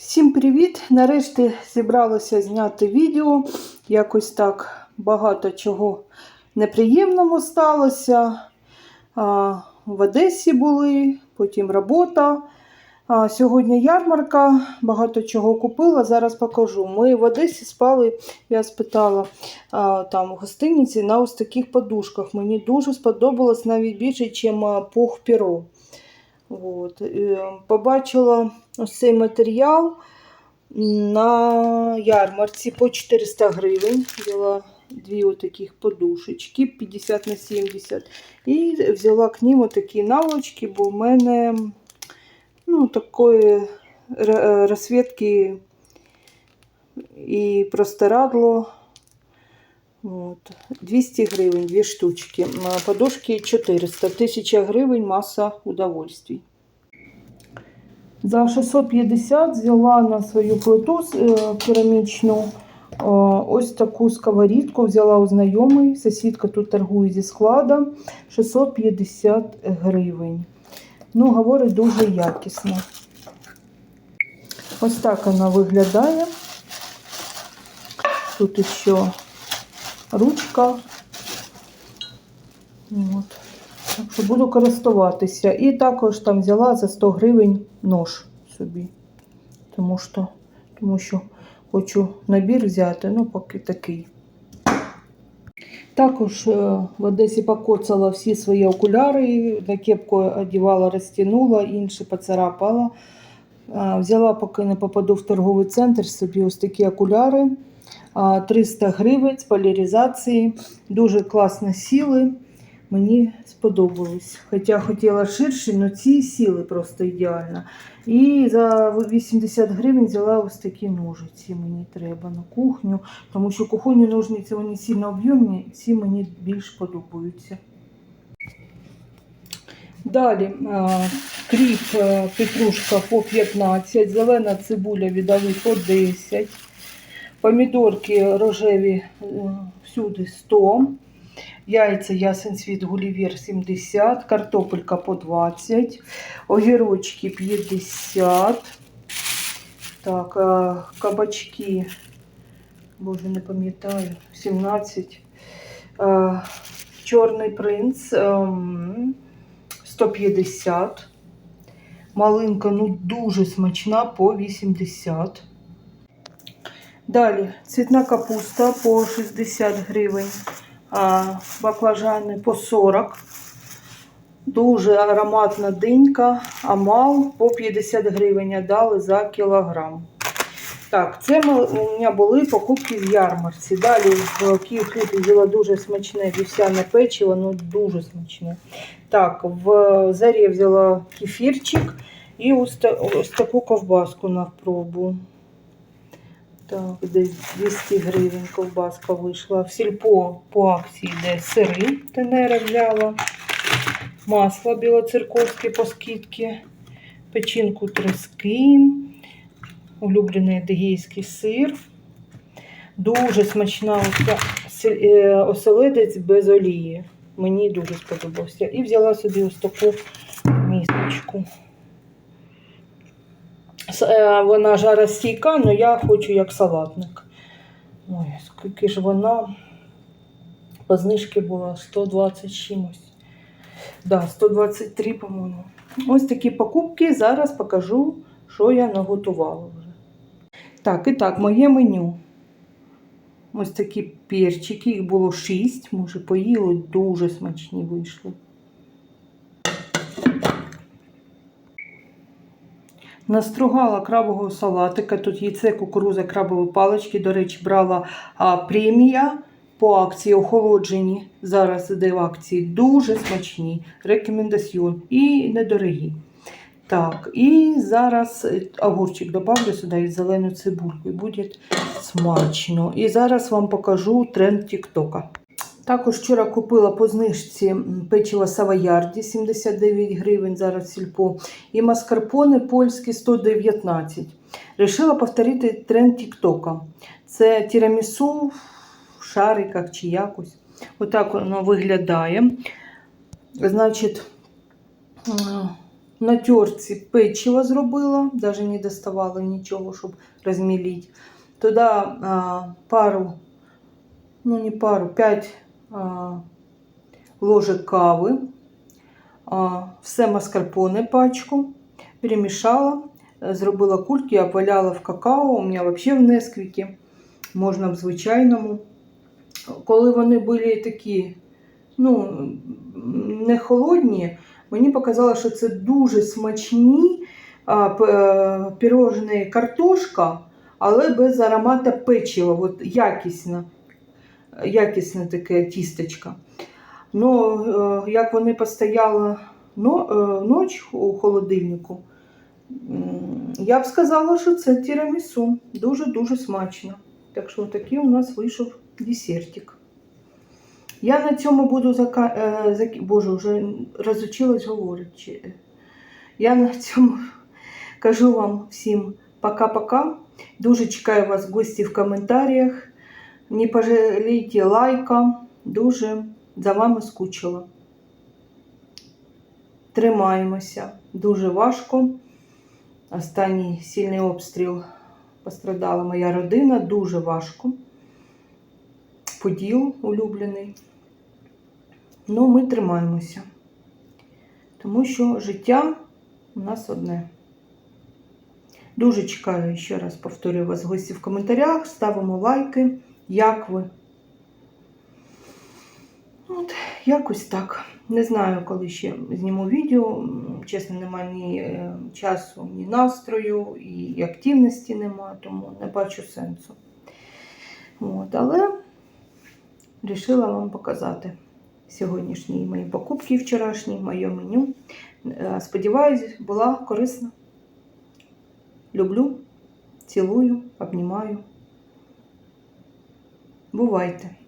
Всім привіт! Нарешті зібралося зняти відео. Якось так багато чого неприємного сталося. В Одесі були, потім робота. Сьогодні ярмарка, багато чого купила, зараз покажу. Ми в Одесі спали, я спитала там в гостиниці на ось таких подушках. Мені дуже сподобалось навіть більше, ніж пух піро. От. е, Побачила ось цей матеріал на ярмарці по 400 гривень. Взяла дві отаких подушечки 50 на 70. І взяла к ним отакі наволочки, бо в мене ну, такої розсвітки і простирадло. От. 200 гривень, дві штучки. Подушки 400, 1000 гривень, маса удовольствий. За 650 взяла на свою плиту е, керамічну ось таку сковорідку. Взяла у знайомий. Сусідка тут торгує зі складом 650 гривень. Ну, говорить, дуже якісно. Ось так вона виглядає. Тут ще ручка. От. Так що буду користуватися. І також там взяла за 100 гривень нож собі. Тому що, тому що хочу набір взяти, ну поки такий. Також е, в Одесі покоцала всі свої окуляри, на кепку одягала, розтягнула, інші поцарапала. Е, Взяла, поки не попаду в торговий центр, собі ось такі окуляри. А, 300 гривень з поляризації. Дуже класно сіли. Мені сподобалось. Хоча хотіла ширші, але ці сіли просто ідеально. І за 80 гривень взяла ось такі ножиці. Мені треба на кухню, тому що кухонні ножниці вони сильно об'ємні, ці мені більш подобаються. Далі кріп петрушка по 15, зелена цибуля віддали по 10, помідорки рожеві е, всюди 100, яйця ясен світ гулівер 70, картопелька по 20, огірочки 50, так, кабачки, боже, не пам'ятаю, 17, а, чорний принц ем, 150, малинка ну дуже смачна по 80. Далі цвітна капуста по 60 гривень, баклажани по 40. Дуже ароматна динька, амал по 50 гривень дали за кілограм. Так, це у мене були покупки в ярмарці. Далі в Київ взяла дуже смачне вівсяне печиво, ну дуже смачне. Так, в Зарі взяла кефірчик і ось таку ковбаску на пробу. Так, десь 200 гривень ковбаска вийшла. В сільпо по акції йде сири тенера взяла. Масло білоцерковське по скидці, печінку трески, улюблений адигейський сир. Дуже смачна е, оселедець без олії. Мені дуже сподобався. І взяла собі ось таку місочку. Е, Вона жаростійка, але я хочу як салатник. Ой, скільки ж вона по знижці була 120 з чимось. Да, 123, по-моєму. Ось такі покупки. Зараз покажу, що я наготувала вже. Так, і так, моє меню. Ось такі перчики, їх було 6, може, поїли, дуже смачні вийшли. Настругала крабового салатика. Тут яйце, кукуруза, крабові палички. До речі, брала а, премія по акції охолоджені. Зараз іде в акції. Дуже смачні. Рекомендаціон. І недорогі. Так, і зараз е, огурчик добавлю сюди і зелену цибульку. І буде смачно. І зараз вам покажу тренд Тіктока. Також вчора купила по знижці печиво Савоярді 79 гривень, зараз сільпо. І маскарпоне польські 119. Решила повторити тренд Тіктока. Це тірамісу в шариках чи якось. Отак воно виглядає. Значить, на терці печиво зробила, навіть не доставала нічого, щоб розмілити. Туди а, пару, ну не пару, 5 а, ложек кави, все маскарпоне пачку, перемішала, е, зробила кульки, обваляла в какао, у мене взагалі в Несквікі, можна в звичайному. Коли вони були такі, ну, не холодні, мені показало, що це дуже смачні а, е, пірожні картошка, але без аромата печива, от якісне, якісне таке тістечко. Ну, е, як вони постояли но, е, ніч у холодильнику, я б сказала, що це тірамісу. Дуже-дуже смачно. Так що такий у нас вийшов десертик. Я на цьому буду зака... е. Боже, вже розучилась говорити. Я на цьому кажу вам всім пока-пока. Дуже чекаю вас в гості в коментарях. Не пожалійте лайка. Дуже за вами скучила. Тримаємося. Дуже важко. Останній сильний обстріл пострадала моя родина. Дуже важко. Поділ улюблений. Ну, ми тримаємося. Тому що життя у нас одне. Дуже чекаю, ще раз повторюю вас гості в коментарях. Ставимо лайки. Як ви? От, якось так. Не знаю, коли ще зніму відео. Чесно, немає ні е, часу, ні настрою, і активності нема, тому не бачу сенсу. От, але вирішила вам показати сьогоднішні мої покупки вчорашні, моє меню. Е, Сподіваюсь, була корисна. Люблю, цілую, обнімаю. Бувайте!